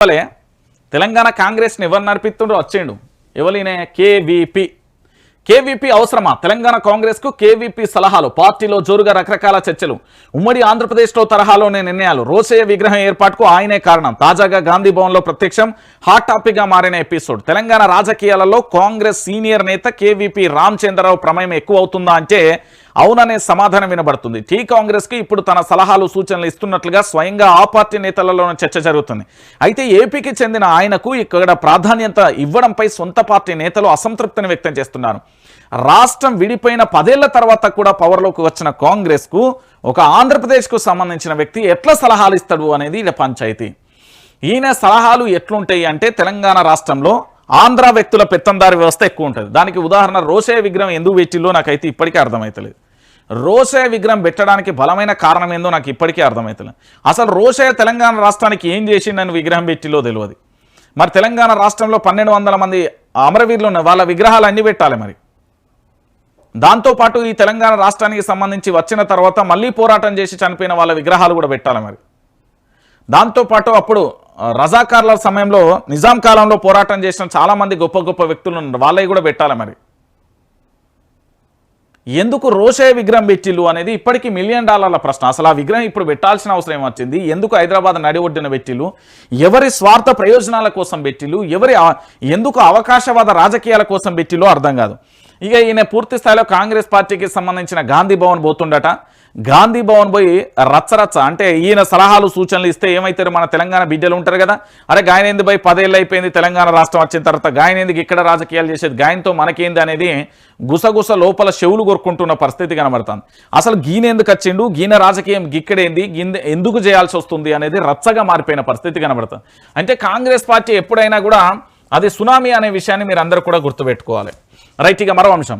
ఇవ్వలే తెలంగాణ కాంగ్రెస్ని ఎవరు నడిపిస్తుండ్రో వచ్చిండు ఎవలినే? కేవీపీ కేవీపీ అవసరమా? తెలంగాణ కాంగ్రెస్కు కేవీపీ సలహాలు. పార్టీలో జోరుగా రకరకాల చర్చలు. ఉమ్మడి ఆంధ్రప్రదేశ్లో తరహాలోనే నిర్ణయాలు. రోసయ్య విగ్రహం ఏర్పాటుకు ఆయనే కారణం. తాజాగా గాంధీ భవన్లో ప్రత్యక్షం హాట్ టాపిక్గా మారిన ఎపిసోడ్. తెలంగాణ రాజకీయాలలో కాంగ్రెస్ సీనియర్ నేత కేవీపీ రామచంద్రరావు ప్రమేయం ఎక్కువ అవుతుందా అంటే అవుననే సమాధానం వినబడుతుంది. టీ కాంగ్రెస్కి ఇప్పుడు తన సలహాలు సూచనలు ఇస్తున్నట్లుగా స్వయంగా ఆ పార్టీ నేతలలోనే చర్చ జరుగుతుంది. అయితే ఏపీకి చెందిన ఆయనకు ఇక్కడ ప్రాధాన్యత ఇవ్వడంపై సొంత పార్టీ నేతలు అసంతృప్తిని వ్యక్తం చేస్తున్నారు. రాష్ట్రం విడిపోయిన పదేళ్ళ తర్వాత కూడా పవర్లోకి వచ్చిన కాంగ్రెస్కు ఒక ఆంధ్రప్రదేశ్కు సంబంధించిన వ్యక్తి ఎట్లా సలహాలు ఇస్తాడు అనేది ఇలా పంచాయతీ. ఈయన సలహాలు ఎట్లుంటాయి అంటే తెలంగాణ రాష్ట్రంలో ఆంధ్ర వ్యక్తుల పెత్తందారి వ్యవస్థ ఎక్కువ ఉంటుంది. దానికి ఉదాహరణ రోషే విగ్రహం ఎందుకు పెట్టిల్లో నాకైతే ఇప్పటికీ అర్థమవుతలేదు రోషే విగ్రహం పెట్టడానికి బలమైన కారణం ఏందో నాకు ఇప్పటికీ అర్థమవుతలేదు అసలు రోషే తెలంగాణ రాష్ట్రానికి ఏం చేసి నన్ను విగ్రహం పెట్టిలో తెలియదు మరి తెలంగాణ రాష్ట్రంలో పన్నెండు వందల మంది అమరవీరులు ఉన్న వాళ్ళ విగ్రహాలు అన్ని పెట్టాలి మరి. దాంతోపాటు ఈ తెలంగాణ రాష్ట్రానికి సంబంధించి వచ్చిన తర్వాత మళ్ళీ పోరాటం చేసి చనిపోయిన వాళ్ళ విగ్రహాలు కూడా పెట్టాలి మరి. దాంతోపాటు అప్పుడు రజాకార్ల సమయంలో నిజాం కాలంలో పోరాటం చేసిన చాలామంది గొప్ప గొప్ప వ్యక్తులు ఉన్నారు. వాళ్ళవి కూడా పెట్టాలి మరి? ఎందుకు రోషే విగ్రహం పెట్టిల్లు అనేది ఇప్పటికీ మిలియన్ డాలర్ల ప్రశ్న. అసలు ఆ విగ్రహం ఇప్పుడు పెట్టాల్సిన అవసరం ఏమొచ్చింది? ఎందుకు హైదరాబాద్ నడి ఒడ్డున పెట్టిల్లు? ఎవరి స్వార్థ ప్రయోజనాల కోసం పెట్టిల్లు? ఎవరి ఎందుకు అవకాశవాద రాజకీయాల కోసం పెట్టిల్లో? అర్థం కాదు. ఇక ఈయన పూర్తి స్థాయిలో కాంగ్రెస్ పార్టీకి సంబంధించిన గాంధీ భవన్ పోతుండట. గాంధీ భవన్ పోయి రచ్చరచ్చ అంటే ఈయన సలహాలు సూచనలు ఇస్తే ఏమవుతారు మన తెలంగాణ బిడ్డలు ఉంటారు కదా. అరే గాయనేంది పోయి పదేళ్ళు అయిపోయింది తెలంగాణ రాష్ట్రం వచ్చిన తర్వాత. గాయనేందుకు ఇక్కడ రాజకీయాలు చేసేది? గాయంతో మనకేంది అనేది గుసగుస లోపల చెవులు కొరుకుంటున్న పరిస్థితి కనబడుతుంది. అసలు గీనెందుకు వచ్చిండు? గీన రాజకీయం గిక్కడేంది? గింద ఎందుకు చేయాల్సి వస్తుంది అనేది రచ్చగా మారిపోయిన పరిస్థితి కనబడుతుంది. అంటే కాంగ్రెస్ పార్టీ ఎప్పుడైనా కూడా అది సునామీ అనే విషయాన్ని మీరు అందరూ కూడా గుర్తుపెట్టుకోవాలి. రైట్ ఇక మరో అంశం.